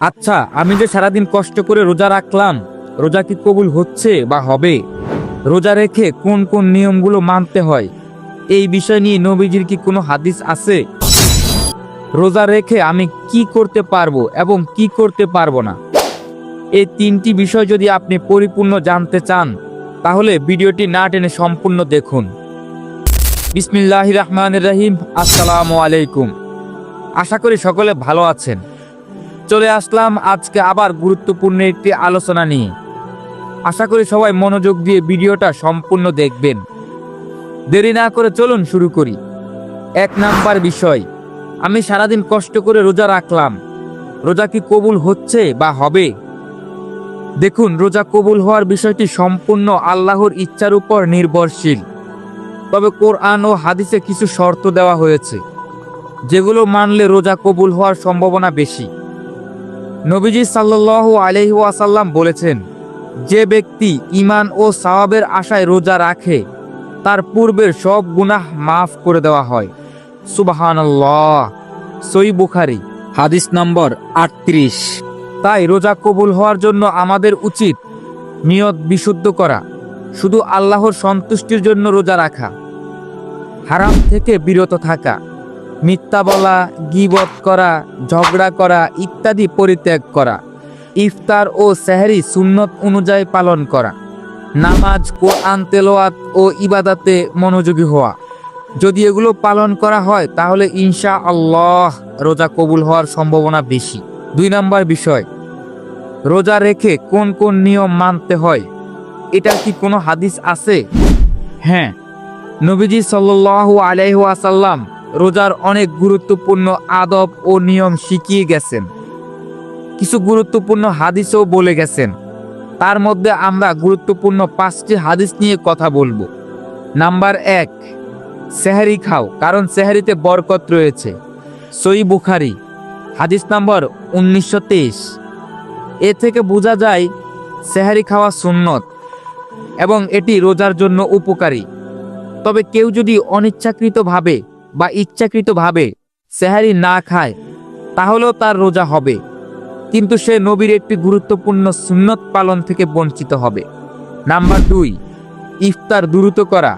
আচ্ছা আমি যে সারাদিন কষ্ট করে রোজা রাখলাম, রোজা কি কবুল হচ্ছে বা হবে? রোজা রেখে কোন কোন নিয়মগুলো মানতে হয়? এই বিষয় নিয়ে নবীজির কি কোনো হাদিস আছে? রোজা রেখে আমি কি করতে পারব এবং কি করতে পারব না? এই তিনটি বিষয় যদি আপনি পরিপূর্ণ জানতে চান, তাহলে ভিডিওটি না টেনে সম্পূর্ণ দেখুন। বিসমিল্লাহ রহমান রহিম। আসসালামু আলাইকুম। আশা করি সকলে ভালো আছেন। চলে আসলাম আজকে আবার গুরুত্বপূর্ণ একটি আলোচনা নিয়ে। আশা করি সবাই মনোযোগ দিয়ে ভিডিওটা সম্পূর্ণ দেখবেন। দেরি না করে চলুন শুরু করি। এক নাম্বার বিষয়, আমি সারাদিন কষ্ট করে রোজা রাখলাম। রোজা কি কবুল হচ্ছে বা হবে? দেখুন, রোজা কবুল হওয়ার বিষয়টি সম্পূর্ণ আল্লাহর ইচ্ছার উপর নির্ভরশীল। তবে কোরআন ও হাদিসে কিছু শর্ত দেওয়া হয়েছে, যেগুলো মানলে রোজা কবুল হওয়ার সম্ভাবনা বেশি। নবীজি সাল্লাল্লাহু আলাইহি ওয়াসাল্লাম বলেছেন, যে ব্যক্তি ঈমান ও সাওয়াবের আশায় রোজা রাখে, তার পূর্বের সব গুনাহ মাফ করে দেওয়া হয়। সুবহানাল্লাহ। সই বুখারি, হাদিস নম্বর আটত্রিশ। তাই রোজা কবুল হওয়ার জন্য আমাদের উচিত নিয়ত বিশুদ্ধ করা, শুধু আল্লাহর সন্তুষ্টির জন্য রোজা রাখা, হারাম থেকে বিরত থাকা। মিথ্যা বলা, গিবত করা, ঝগড়া করা ইত্যাদি পরিত্যাগ করা। ইফতার ও সেহরি সুন্নত অনুযায়ী পালন করা। নামাজ, কোরআন তেলোয়াত ও ইবাদাতে মনোযোগী হওয়া। যদি এগুলো পালন করা হয়, তাহলে ইনশা আল্লাহ রোজা কবুল হওয়ার সম্ভাবনা বেশি। দুই নম্বর বিষয়, রোজা রেখে কোন কোন নিয়ম মানতে হয়? এটা কি কোনো হাদিস আছে? হ্যাঁ নবীজি সাল্লাল্লাহু আলাইহি ওয়াসাল্লাম রোজার অনেক গুরুত্বপূর্ণ আদব ও নিয়ম শিখিয়ে গেছেন। কিছু গুরুত্বপূর্ণ হাদিসও বলে গেছেন। তার মধ্যে আমরা গুরুত্বপূর্ণ পাঁচটি হাদিস নিয়ে কথা বলব। নাম্বার এক, সেহারি খাও, কারণ সেহারিতে বরকত রয়েছে। সই বুখারি, হাদিস নাম্বার উনিশশো এ থেকে বোঝা যায়, সেহারি খাওয়া সুন্নত এবং এটি রোজার জন্য উপকারী। তবে কেউ যদি অনিচ্ছাকৃতভাবে বা ইচ্ছাকৃতভাবে সেহারি না খায়, তাহলেও তার রোজা হবে। কিন্তু সে নবীর একটি গুরুত্বপূর্ণ সুন্নত পালন থেকে বঞ্চিত হবে। নাম্বার দুই, ইফতার দ্রুত করা।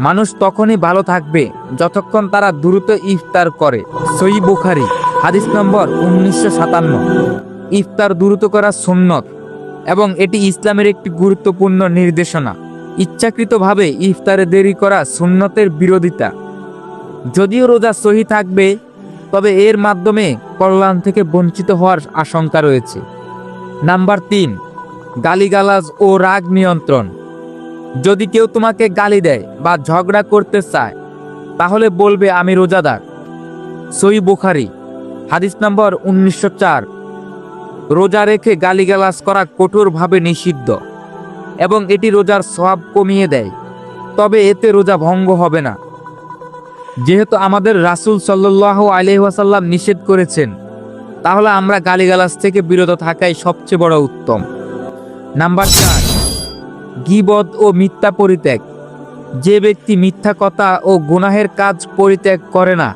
মানুষ তখনই ভালো থাকবে যতক্ষণ তারা দ্রুত ইফতার করে। সই বুখারি, হাদিস নম্বর উনিশশো সাতান্ন। ইফতার দ্রুত করা সুন্নত এবং এটি ইসলামের একটি গুরুত্বপূর্ণ নির্দেশনা। ইচ্ছাকৃতভাবে ইফতারে দেরি করা সুন্নতের বিরোধিতা। যদিও রোজা সহি থাকবে, তবে এর মাধ্যমে কল্যাণ থেকে বঞ্চিত হওয়ার আশঙ্কা রয়েছে। নাম্বার তিন, গালিগালাজ ও রাগ নিয়ন্ত্রণ। যদি কেউ তোমাকে গালি দেয় বা ঝগড়া করতে চায়, তাহলে বলবে, আমি রোজাদার। সই বুখারি, হাদিস নম্বর উনিশশো চার। রোজা রেখে গালিগালাজ করা কঠোরভাবে নিষিদ্ধ এবং এটি রোজার সব কমিয়ে দেয়, তবে এতে রোজা ভঙ্গ হবে না। যেহেতু আমাদের রাসূল সাল্লাহ আলহাসাল্লাম নিষেধ করেছেন, তাহলে আমরা গালিগালাজ থেকে বিরত থাকাই সবচেয়ে বড় উত্তম। নাম্বার চার গিবদ ও মিথ্যা পরিত্যাগ। যে ব্যক্তি মিথ্যা কথা ও গুনাহের কাজ পরিত্যাগ করে না,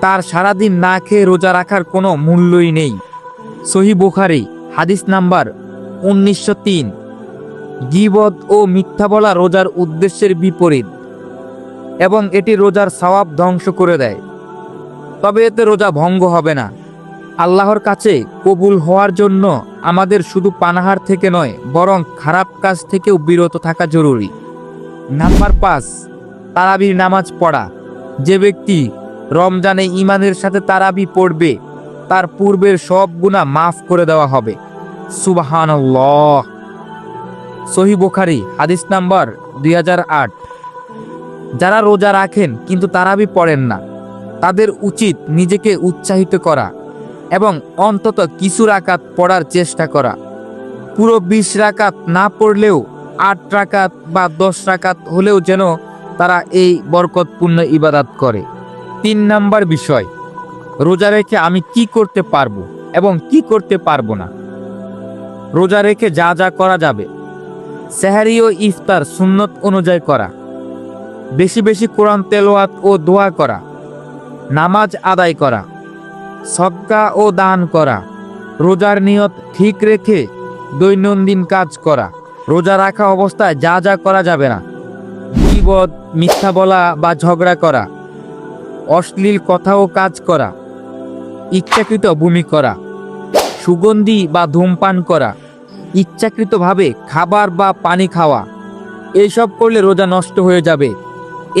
তার সারাদিন না খেয়ে রোজা রাখার কোনো মূল্যই নেই। সহি বুখারি, হাদিস নাম্বার উনিশশো তিন। গিবদ ও মিথ্যা বলা রোজার উদ্দেশ্যের বিপরীত। এবং এটি রোজার সওয়াব ধ্বংস করে দেয়। তবে এতে রোজা ভঙ্গ হবে না। আল্লাহর কাছে কবুল হওয়ার জন্য আমাদের শুধু পানাহার থেকে নয়, বরং খারাপ কাজ থেকেও বিরত থাকা জরুরি। নাম্বার পাঁচ, তারাবির নামাজ পড়া। যে ব্যক্তি রমজানে ইমানের সাথে তারাবি পড়বে, তার পূর্বের সব গুণা মাফ করে দেওয়া হবে। সুবাহান সহি বুখারি, হাদিস নাম্বার দুই হাজার আট। যারা রোজা রাখেন কিন্তু তারা তারাবি পড়েন না, তাদের উচিত নিজেকে উৎসাহিত করা এবং অন্তত কিছু রাকাত পড়ার চেষ্টা করা। পুরো বিশ রাকাত না পড়লেও আট রাকাত বা দশ রাকাত হলেও যেন তারা এই বরকতপূর্ণ ইবাদাত করে। তিন নাম্বার বিষয়, রোজা রেখে আমি কি করতে পারব এবং কি করতে পারব না? রোজা রেখে যা যা করা যাবে। সেহারি ও ইফতার সুন্নত অনুযায়ী করা। বেশি বেশি কোরআন তেলোয়াত ও দোয়া করা, নামাজ আদায় করা, সদকা ও দান করা, রোজার নিয়ত ঠিক রেখে দৈনন্দিন কাজ করা, রোজা রাখা অবস্থায় যা যা করা যাবে না। বিপদ মিথ্যা বলা বা ঝগড়া করা, অশ্লীল কথা ও কাজ করা, ইচ্ছাকৃত ভূমি করা, সুগন্ধি বা ধূমপান করা, ইচ্ছাকৃতভাবে খাবার বা পানি খাওয়া এইসব করলে রোজা নষ্ট হয়ে যাবে।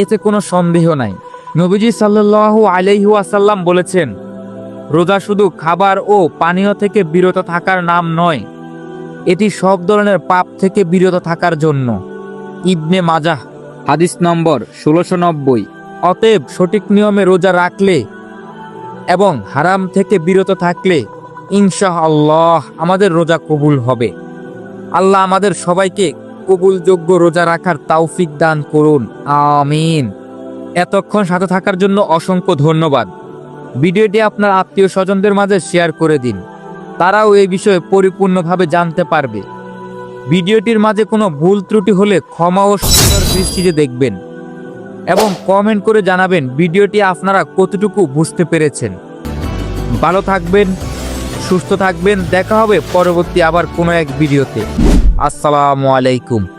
এতে কোনো সন্দেহ নাই। নবীজি সাল্লাল্লাহু আলাইহি ওয়াসাল্লাম বলেছেন, রোজা শুধু খাবার ও পানীয় থেকে বিরত থাকার নাম নয়, এটি সব ধরনের পাপ থেকে বিরত থাকার জন্য। ইবনে মাজাহ, হাদিস নম্বর ষোলোশো নব্বই অতএব সঠিক নিয়মে রোজা রাখলে এবং হারাম থেকে বিরত থাকলে ইনশা আল্লাহ আমাদের রোজা কবুল হবে। আল্লাহ আমাদের সবাইকে কবুলযোগ্য রোজা রাখার তাওফিক দান করুন। আমিন। এতক্ষণ সাথে থাকার জন্য অসংখ্য ধন্যবাদ। ভিডিওটি আপনার আত্মীয় স্বজনদের মাঝে শেয়ার করে দিন। তারাও এই বিষয়ে পরিপূর্ণভাবে জানতে পারবে। ভিডিওটির মাঝে কোনো ভুল ত্রুটি হলে ক্ষমা ও সুন্দর দৃষ্টিতে দেখবেন এবং কমেন্ট করে জানাবেন ভিডিওটি আপনারা কতটুকু বুঝতে পেরেছেন। ভালো থাকবেন, সুস্থ থাকবেন। দেখা হবে পরবর্তী আবার কোনো এক ভিডিওতে। আসসালামু আলাইকুম